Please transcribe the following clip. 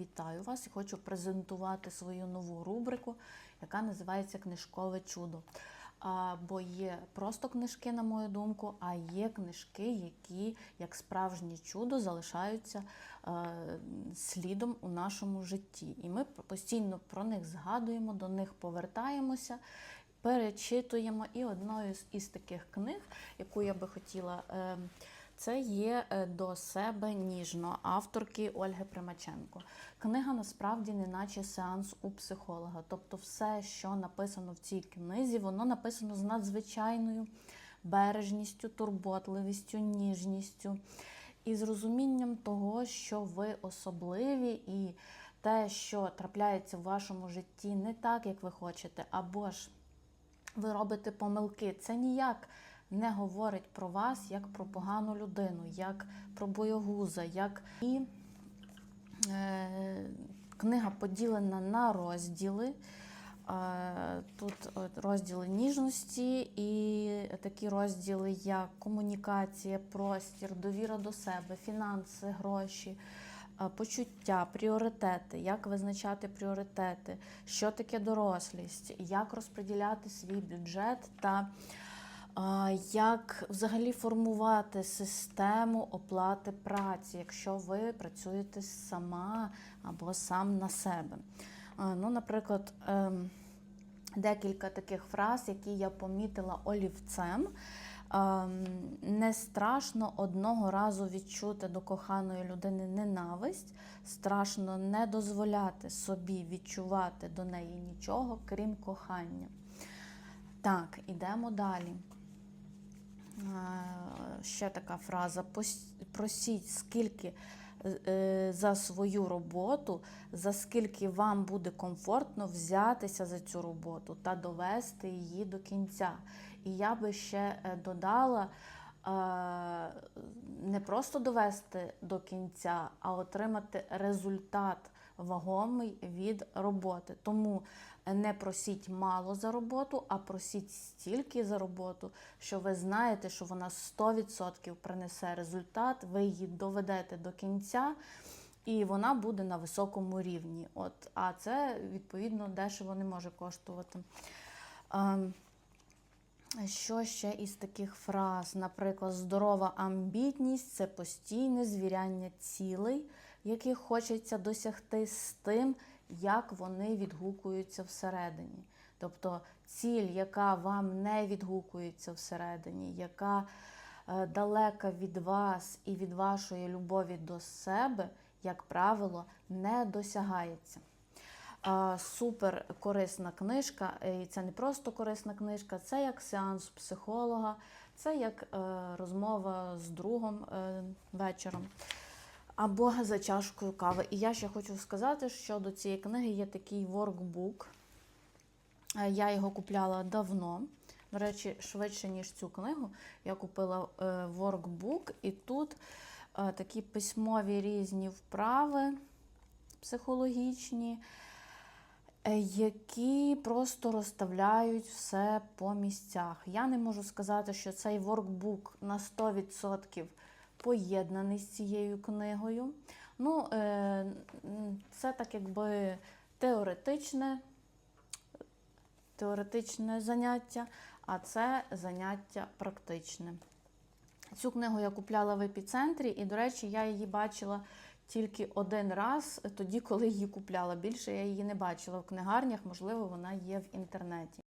вітаю вас і хочу презентувати свою нову рубрику, яка називається Книжкове чудо. Бо є просто книжки, на мою думку, а є книжки, які, як справжнє чудо, залишаються е, слідом у нашому житті. І ми постійно про них згадуємо, до них повертаємося, перечитуємо. І одною із таких книг, яку я би хотіла. Це є е, до себе ніжно авторки Ольги Примаченко. Книга насправді не наче сеанс у психолога. Тобто, все, що написано в цій книзі, воно написано з надзвичайною бережністю, турботливістю, ніжністю і з розумінням того, що ви особливі, і те, що трапляється в вашому житті, не так, як ви хочете, або ж ви робите помилки. Це ніяк не говорить про вас як про погану людину, як про боягуза, як і е, книга поділена на розділи. Е, Тут розділи ніжності і такі розділи, як комунікація, простір, довіра до себе, фінанси, гроші, е, почуття, пріоритети, як визначати пріоритети, що таке дорослість, як розподіляти свій бюджет та Як взагалі формувати систему оплати праці, якщо ви працюєте сама або сам на себе? Ну, наприклад, ем, декілька таких фраз, які я помітила олівцем. Ем, Не страшно одного разу відчути до коханої людини ненависть, страшно не дозволяти собі відчувати до неї нічого, крім кохання. Так, ідемо далі. Е, Ще така фраза: просіть, скільки е, за свою роботу, за скільки вам буде комфортно взятися за цю роботу та довести її до кінця. І я би ще е, додала. Не просто довести до кінця, а отримати результат вагомий від роботи. Тому не просіть мало за роботу, а просіть стільки за роботу, що ви знаєте, що вона 100% принесе результат, ви її доведете до кінця, і вона буде на високому рівні. От, а це відповідно дешево не може коштувати. Ем, що ще із таких фраз? Наприклад, здорова амбітність це постійне звіряння цілей, яких хочеться досягти з тим, як вони відгукуються всередині. Тобто ціль, яка вам не відгукується всередині, яка е, далека від вас і від вашої любові до себе, як правило, не досягається. Супер корисна книжка, е, і це не просто корисна книжка, це як сеанс психолога, це як е, розмова з другом вечором або за чашкою кави. І я ще хочу сказати, що до цієї книги є такий воркбук. Е, Я його купляла давно. До речі, швидше, ніж цю книгу, я купила е, воркбук, і тут е, такі письмові різні вправи психологічні, які просто розставляють все по місцях. Я не можу сказати, що цей воркбук на 100% поєднаний з цією книгою. Ну, е, це так якби теоретичне, теоретичне заняття, а це заняття практичне. Цю книгу я купляла в епіцентрі, і, до речі, я її бачила тільки один раз, тоді, коли її купляла. Більше я її не бачила в книгарнях, можливо, вона є в інтернеті.